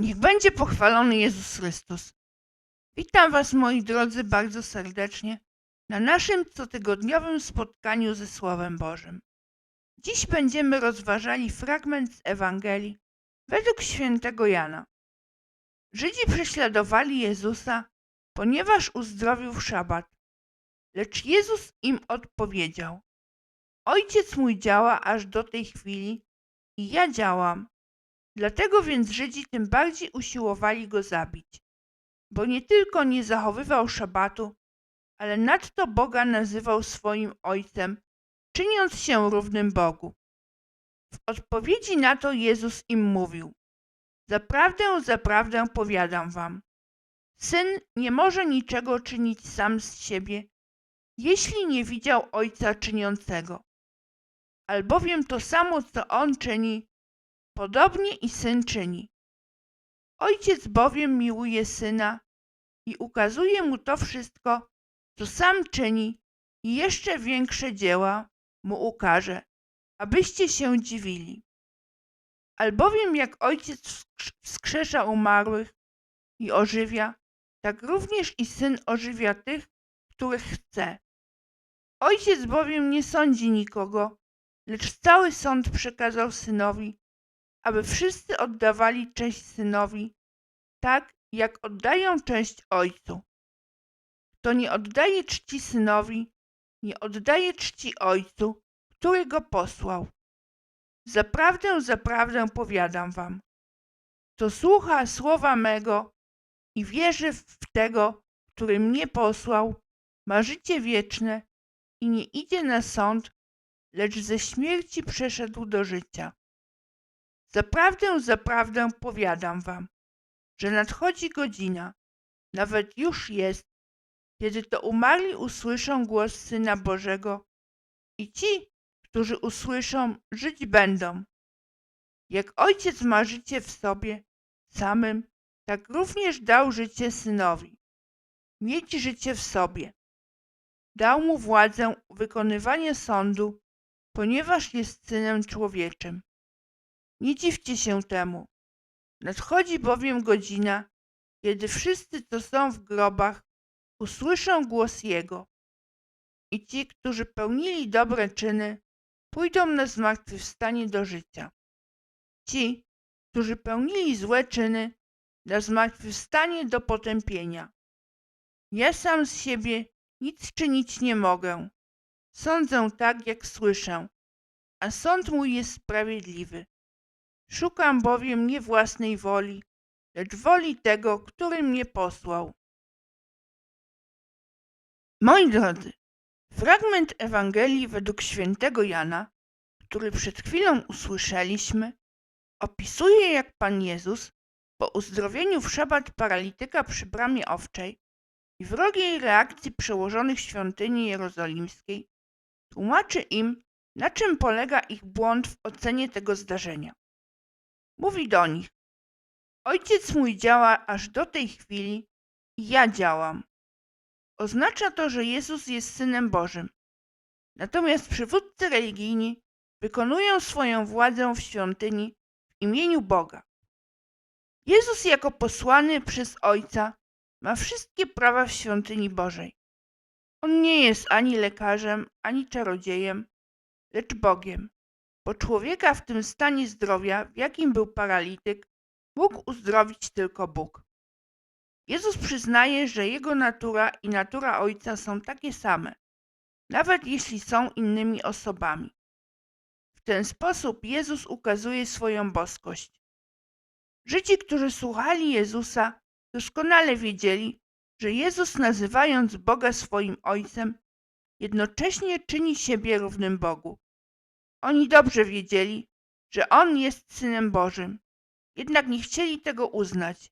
Niech będzie pochwalony Jezus Chrystus. Witam Was, moi drodzy, bardzo serdecznie na naszym cotygodniowym spotkaniu ze Słowem Bożym. Dziś będziemy rozważali fragment z Ewangelii według świętego Jana. Żydzi prześladowali Jezusa, ponieważ uzdrowił w szabat. Lecz Jezus im odpowiedział: Ojciec mój działa aż do tej chwili i ja działam. Dlatego więc Żydzi tym bardziej usiłowali go zabić, bo nie tylko nie zachowywał szabatu, ale nadto Boga nazywał swoim ojcem, czyniąc się równym Bogu. W odpowiedzi na to Jezus im mówił: Zaprawdę, zaprawdę powiadam wam, syn nie może niczego czynić sam z siebie, jeśli nie widział ojca czyniącego. Albowiem to samo, co on czyni, podobnie i syn czyni. Ojciec bowiem miłuje syna i ukazuje mu to wszystko, co sam czyni, i jeszcze większe dzieła mu ukaże, abyście się dziwili. Albowiem jak ojciec wskrz- wskrzesza umarłych i ożywia, tak również i syn ożywia tych, których chce. Ojciec bowiem nie sądzi nikogo, lecz cały sąd przekazał synowi, aby wszyscy oddawali cześć synowi, tak jak oddają cześć ojcu. Kto nie oddaje czci synowi, nie oddaje czci ojcu, który go posłał. Zaprawdę, zaprawdę powiadam wam, kto słucha słowa mego i wierzy w tego, który mnie posłał, ma życie wieczne i nie idzie na sąd, lecz ze śmierci przeszedł do życia. Zaprawdę, zaprawdę powiadam wam, że nadchodzi godzina, nawet już jest, kiedy to umarli usłyszą głos Syna Bożego i ci, którzy usłyszą, żyć będą. Jak Ojciec ma życie w sobie samym, tak również dał życie Synowi. Mieć życie w sobie. Dał mu władzę wykonywania sądu, ponieważ jest Synem Człowieczym. Nie dziwcie się temu. Nadchodzi bowiem godzina, kiedy wszyscy, co są w grobach, usłyszą głos Jego. I ci, którzy pełnili dobre czyny, pójdą na zmartwychwstanie do życia. Ci, którzy pełnili złe czyny, na zmartwychwstanie do potępienia. Ja sam z siebie nic czynić nie mogę. Sądzę tak, jak słyszę, a sąd mój jest sprawiedliwy. Szukam bowiem nie własnej woli, lecz woli tego, który mnie posłał. Moi drodzy, fragment Ewangelii według świętego Jana, który przed chwilą usłyszeliśmy, opisuje jak Pan Jezus po uzdrowieniu w szabat paralityka przy bramie owczej i wrogiej reakcji przełożonych świątyni jerozolimskiej tłumaczy im, na czym polega ich błąd w ocenie tego zdarzenia. Mówi do nich: Ojciec mój działa aż do tej chwili i ja działam. Oznacza to, że Jezus jest synem Bożym. Natomiast przywódcy religijni wykonują swoją władzę w świątyni w imieniu Boga. Jezus, jako posłany przez Ojca, ma wszystkie prawa w świątyni Bożej. On nie jest ani lekarzem, ani czarodziejem, lecz Bogiem bo człowieka w tym stanie zdrowia, w jakim był paralityk, mógł uzdrowić tylko Bóg. Jezus przyznaje, że jego natura i natura Ojca są takie same, nawet jeśli są innymi osobami. W ten sposób Jezus ukazuje swoją boskość. Żydzi, którzy słuchali Jezusa, doskonale wiedzieli, że Jezus, nazywając Boga swoim Ojcem, jednocześnie czyni siebie równym Bogu. Oni dobrze wiedzieli, że On jest Synem Bożym, jednak nie chcieli tego uznać.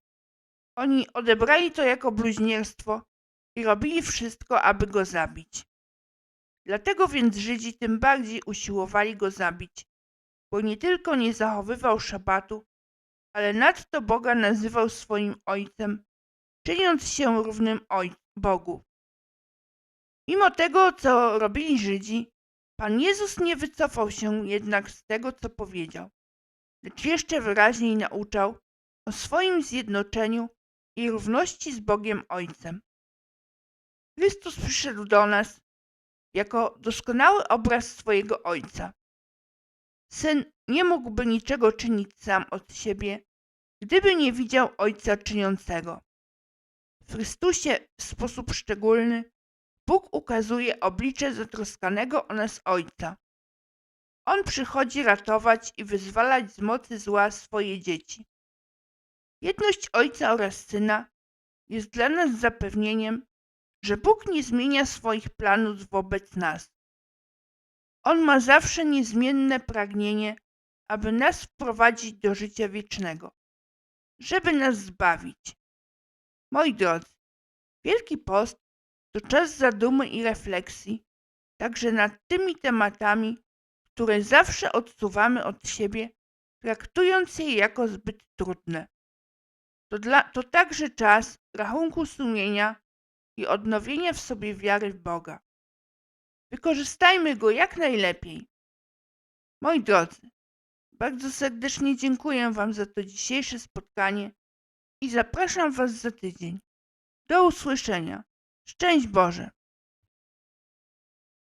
Oni odebrali to jako bluźnierstwo i robili wszystko, aby Go zabić. Dlatego więc Żydzi tym bardziej usiłowali Go zabić, bo nie tylko nie zachowywał szabatu, ale nadto Boga nazywał swoim Ojcem, czyniąc się równym Bogu. Mimo tego, co robili Żydzi, Pan Jezus nie wycofał się jednak z tego, co powiedział, lecz jeszcze wyraźniej nauczał, o swoim zjednoczeniu i równości z Bogiem Ojcem. Chrystus przyszedł do nas jako doskonały obraz swojego Ojca. Syn nie mógłby niczego czynić sam od siebie, gdyby nie widział Ojca czyniącego. W Chrystusie w sposób szczególny Bóg ukazuje oblicze zatroskanego o nas Ojca. On przychodzi ratować i wyzwalać z mocy zła swoje dzieci. Jedność Ojca oraz Syna jest dla nas zapewnieniem, że Bóg nie zmienia swoich planów wobec nas. On ma zawsze niezmienne pragnienie, aby nas wprowadzić do życia wiecznego, żeby nas zbawić. Moi drodzy, Wielki Post to czas zadumy i refleksji, także nad tymi tematami, które zawsze odsuwamy od siebie, traktując je jako zbyt trudne. To, dla, to także czas rachunku sumienia i odnowienia w sobie wiary w Boga. Wykorzystajmy go jak najlepiej. Moi drodzy, bardzo serdecznie dziękuję Wam za to dzisiejsze spotkanie i zapraszam Was za tydzień. Do usłyszenia. Szczęść Boże!